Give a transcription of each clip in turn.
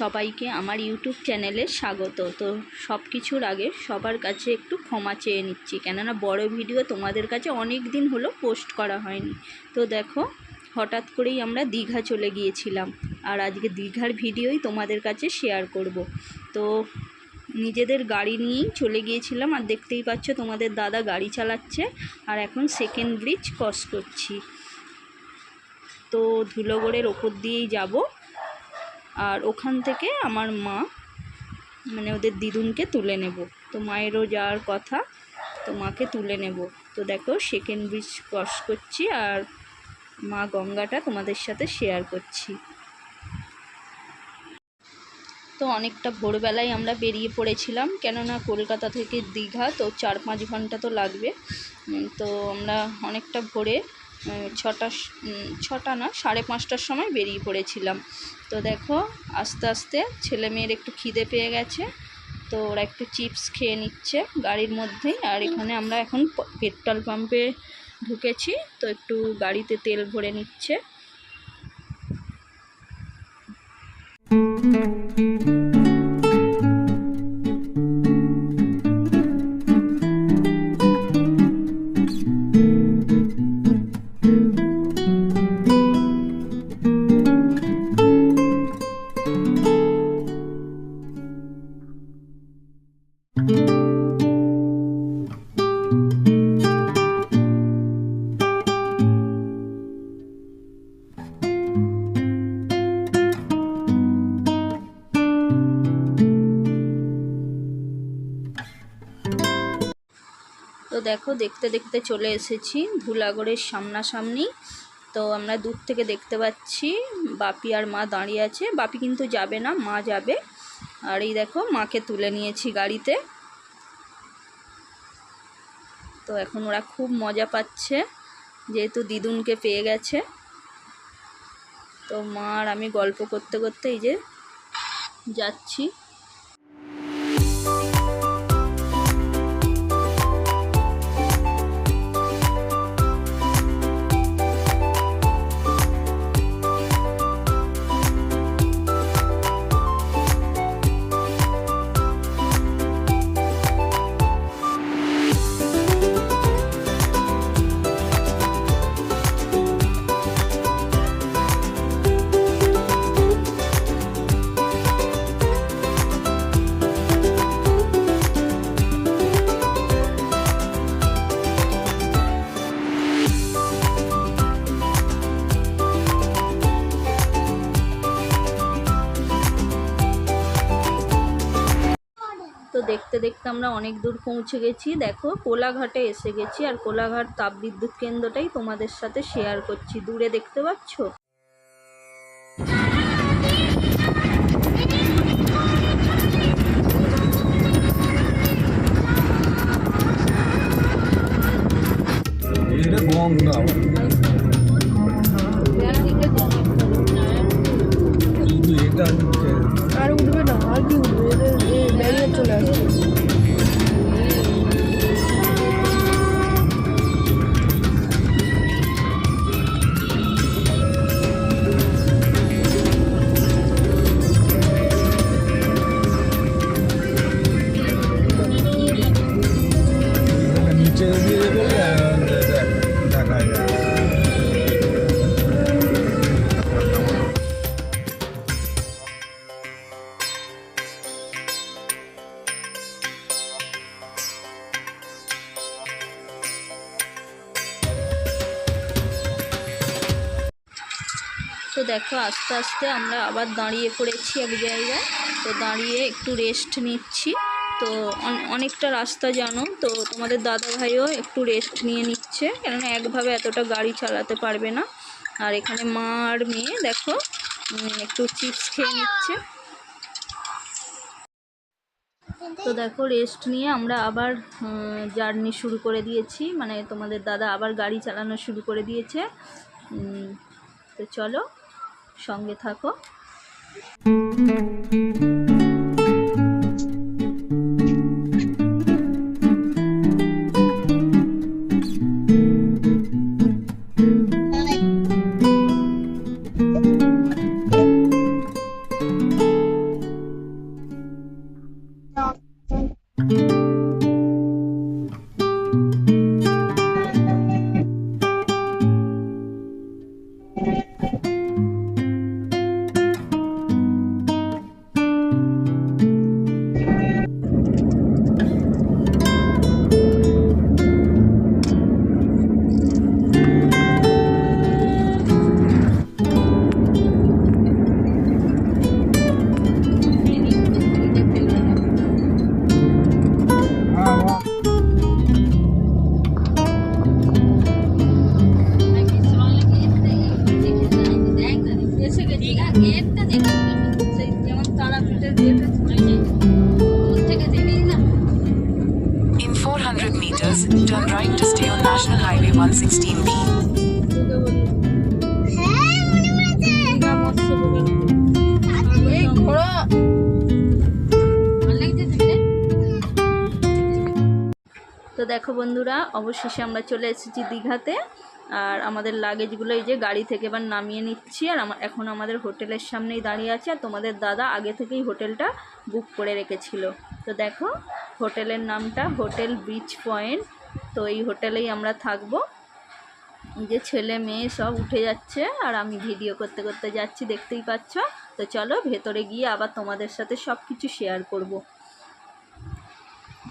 সবাইকে আমার ইউটিউব চ্যানেলে স্বাগত। তো সব কিছুর আগে সবার কাছে একটু ক্ষমা চেয়ে নিচ্ছি, কেননা বড় ভিডিও তোমাদের কাছে অনেক দিন হলো পোস্ট করা হয়নি। তো দেখো, হঠাৎ করেই আমরা দীঘা চলে গিয়েছিলাম, আর আজকে দীঘার ভিডিওই তোমাদের কাছে শেয়ার করব। তো নিজেদের গাড়ি নিয়েই চলে গিয়েছিলাম, আর দেখতেই পাচ্ছ তোমাদের দাদা গাড়ি চালাচ্ছে, আর এখন সেকেন্ড ব্রিজ ক্রস করছি। তো ধুলোগড়ের ওপর দিয়েই যাব। আর ওখান থেকে আমার মা মানে ওদের দিদুনকে তুলে নেব। তো মায়েরও যাওয়ার কথা, তো মাকে তুলে নেব। তো দেখো সেকেন্ড ব্রিজ ক্রস করছি আর মা গঙ্গাটা তোমাদের সাথে শেয়ার করছি। তো অনেকটা ভোরবেলায় আমরা বেরিয়ে পড়েছিলাম, কেননা কলকাতা থেকে দীঘা, তো চার পাঁচ ঘণ্টা তো লাগবে। তো আমরা অনেকটা ভোরে ছটা ছটা না, সাড়ে পাঁচটার সময় বেরিয়ে পড়েছিলাম। তো দেখো, আস্তে আস্তে ছেলে মেয়ের একটু খিদে পেয়ে গেছে, তো ওরা একটু চিপস খেয়ে নিচ্ছে গাড়ির মধ্যেই। আর এখানে আমরা এখন পেট্রোল পাম্পে ঢুকেছি, তো একটু গাড়িতে তেল ভরে নিচ্ছে। তো দেখো, দেখতে দেখতে চলে এসেছি ধুলাগড়ের সামনাসামনি। তো আমরা দূর থেকে দেখতে পাচ্ছি বাপি আর মা দাঁড়িয়ে আছে। বাপি কিন্তু যাবে না, মা যাবে। আর এই দেখো, মাকে তুলে নিয়েছি গাড়িতে। তো এখন ওরা খুব মজা পাচ্ছে, যেহেতু দিদুনকে পেয়ে গেছে। তো মা আর আমি গল্প করতে করতে এই যে যাচ্ছি। আমরা অনেক দূর পৌঁছে গেছি। দেখো, কোলাঘাটে এসে গেছি। আর কোলাঘাট তাপবিদ্যুৎ কেন্দ্রটাই তোমাদের সাথে শেয়ার করছি। দূরে দেখতে পাচ্ছ? এটা তো দেখো, আস্তে আস্তে আমরা আবার দাঁড়িয়ে পড়েছি এক জায়গায়। তো দাঁড়িয়ে একটু রেস্ট নিচ্ছি। তো অনেকটা রাস্তা জানো, তো তোমাদের দাদা ভাইও একটু রেস্ট নিয়ে নিচ্ছে। কেননা একভাবে এতটা গাড়ি চালাতে পারবে না। আর এখানে মা আর মেয়ে, দেখো একটু চিপস খেয়ে নিচ্ছে। তো দেখো রেস্ট নিয়ে আমরা আবার জার্নি শুরু করে দিয়েছি। মানে তোমাদের দাদা আবার গাড়ি চালানো শুরু করে দিয়েছে। তো চলো সঙ্গে থাকো In 400 meters, turn right to stay on National Highway 116B. দেখো বন্ধুরা, অবশেষে আমরা চলে এসেছি দীঘাতে। আর আমাদের লাগেজগুলো এই যে গাড়ি থেকে এবার নামিয়ে নিচ্ছি, আর এখন আমাদের হোটেলের সামনেই দাঁড়িয়ে আছে। আর তোমাদের দাদা আগে থেকেই হোটেলটা বুক করে রেখেছিল। তো দেখো, হোটেলের নামটা হোটেল বিচ পয়েন্ট। তো এই হোটেলেই আমরা থাকব। যে ছেলে মেয়ে সব উঠে যাচ্ছে, আর আমি ভিডিও করতে করতে যাচ্ছি, দেখতেই পাচ্ছ? তো চলো, ভেতরে গিয়ে আবার তোমাদের সাথে সব কিছু শেয়ার করব।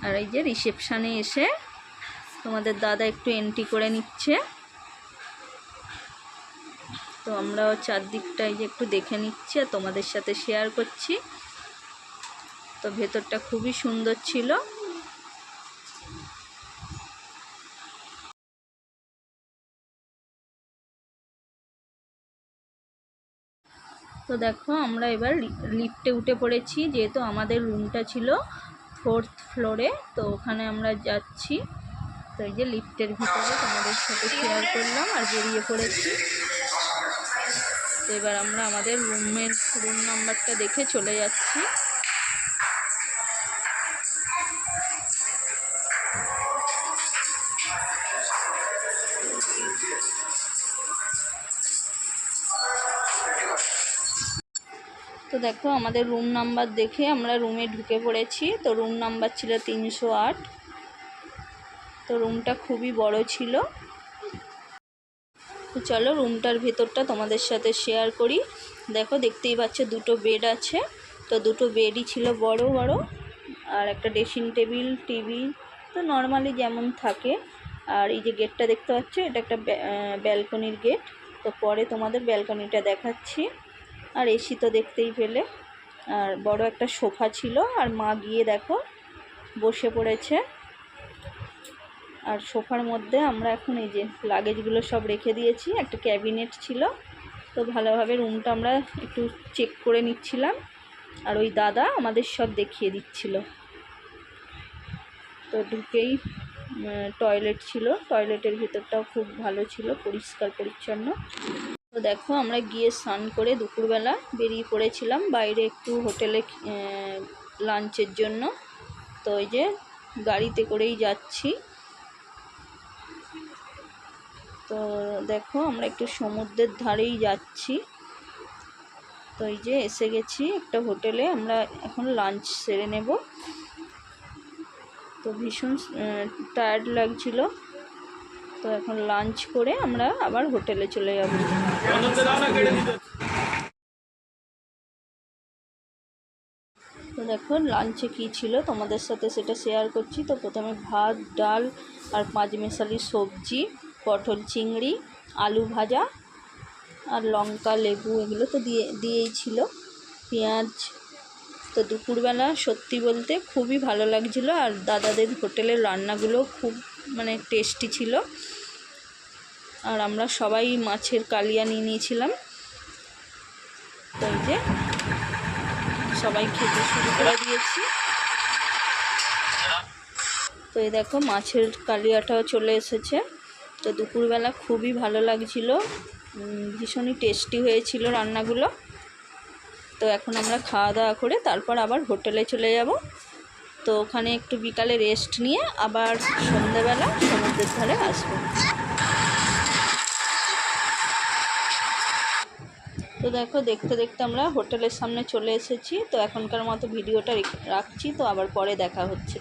আর এই যে রিসেপশানে এসে তোমাদের দাদা একটু এন্ট্রি করে নিচ্ছে। তো আমরাও চারদিকটা যে একটু দেখে নিচ্ছি আর তোমাদের সাথে শেয়ার করছি। তো ভেতরটা খুবই সুন্দর ছিল। তো দেখো আমরা এবার লিফটে উঠে পড়েছি, যেহেতু আমাদের রুমটা ছিল ফোর্থ ফ্লোরে তো ওখানে আমরা যাচ্ছি। তো এই যে লিফটের ভিতরে তোমাদের সাথে শেয়ার করলাম আর বেরিয়ে পড়েছি। তো এবার আমরা আমাদের রুমের রুম নাম্বারটা দেখে চলে যাচ্ছি। তো দেখো আমাদের রুম নাম্বার দেখে আমরা রুমে ঢুকে পড়েছি। তো রুম নাম্বার ছিল তিনশো আট। তো রুমটা খুবই বড় ছিল। তো চলো রুমটার ভেতরটা তোমাদের সাথে শেয়ার করি। দেখো, দেখতেই পাচ্ছ দুটো বেড আছে। তো দুটো বেডই ছিল বড় বড়, আর একটা ড্রেসিং টেবিল টিভি তো নর্মালি যেমন থাকে। আর এই যে গেটটা দেখতে পাচ্ছ, এটা একটা ব্যালকনির গেট তো পরে তোমাদের ব্যালকনিটা দেখাচ্ছি। আর এসি তো দেখতেই পেলে। আর বড় একটা সোফা ছিল, আর মা গিয়ে দেখো, বসে পড়েছে। আর সোফার মধ্যে আমরা এখন এই যে লাগেজগুলো সব রেখে দিয়েছি। একটা ক্যাবিনেট ছিল। তো ভালোভাবে রুমটা আমরা একটু চেক করে নিচ্ছিলাম। আর ওই দাদা আমাদের সব দেখিয়ে দিচ্ছিল। তো ঢুকেই টয়লেট ছিল। টয়লেটের ভিতরটাও খুব ভালো ছিল, পরিষ্কার পরিচ্ছন্ন। তো দেখো, আমরা গিয়ে স্নান করে দুপুরবেলা বেরিয়ে পড়েছিলাম বাইরে একটু হোটেলে লাঞ্চের জন্য। তো ওই যে গাড়িতে করেই যাচ্ছি। তো দেখো, আমরা একটু সমুদ্রের ধারেই যাচ্ছি। তো এই যে এসে গেছি একটা হোটেলে, আমরা এখন লাঞ্চ সেরে নেব। তো ভীষণ টায়ার্ড লাগছিল। তো এখন লাঞ্চ করে আমরা আবার হোটেলে চলে যাব। তো দেখো লাঞ্চে কী ছিল? তোমাদের সাথে সেটা শেয়ার করছি। তো প্রথমে ভাত, ডাল আর পাঁচ মেশালি সবজি। পটল চিংড়ি, আলু ভাজা আর লঙ্কা, লেবু এগুলো তো দিয়ে, দিয়েই ছিল। পেঁয়াজ তো দুপুরবেলা সত্যি বলতে খুবই ভালো লাগছিল আর দাদাদের হোটেলের রান্নাগুলো খুব মানে টেস্টি ছিল। আর আমরা সবাই মাছের কালিয়া নিয়ে নিয়েছিলাম। তো এই যে সবাই খেতে শুরু করে দিয়েছি। তো এই দেখো মাছের কালিয়াটাও চলে এসেছে। তো দুপুরবেলা খুবই ভালো লাগছিল। ভীষণই টেস্টি হয়েছিল রান্নাগুলো। তো এখন আমরা খাওয়া দাওয়া করে তারপর আবার হোটেলে চলে যাব। তো ওখানে একটু বিকালে রেস্ট নিয়ে আবার সন্ধ্যাবেলা সমুদ্রের ধারে আসব। তো দেখো, দেখতে দেখতে আমরা হোটেলের সামনে চলে এসেছি। তো এখনকার মতো ভিডিওটা রাখছি। তো আবার পরে দেখা হচ্ছে।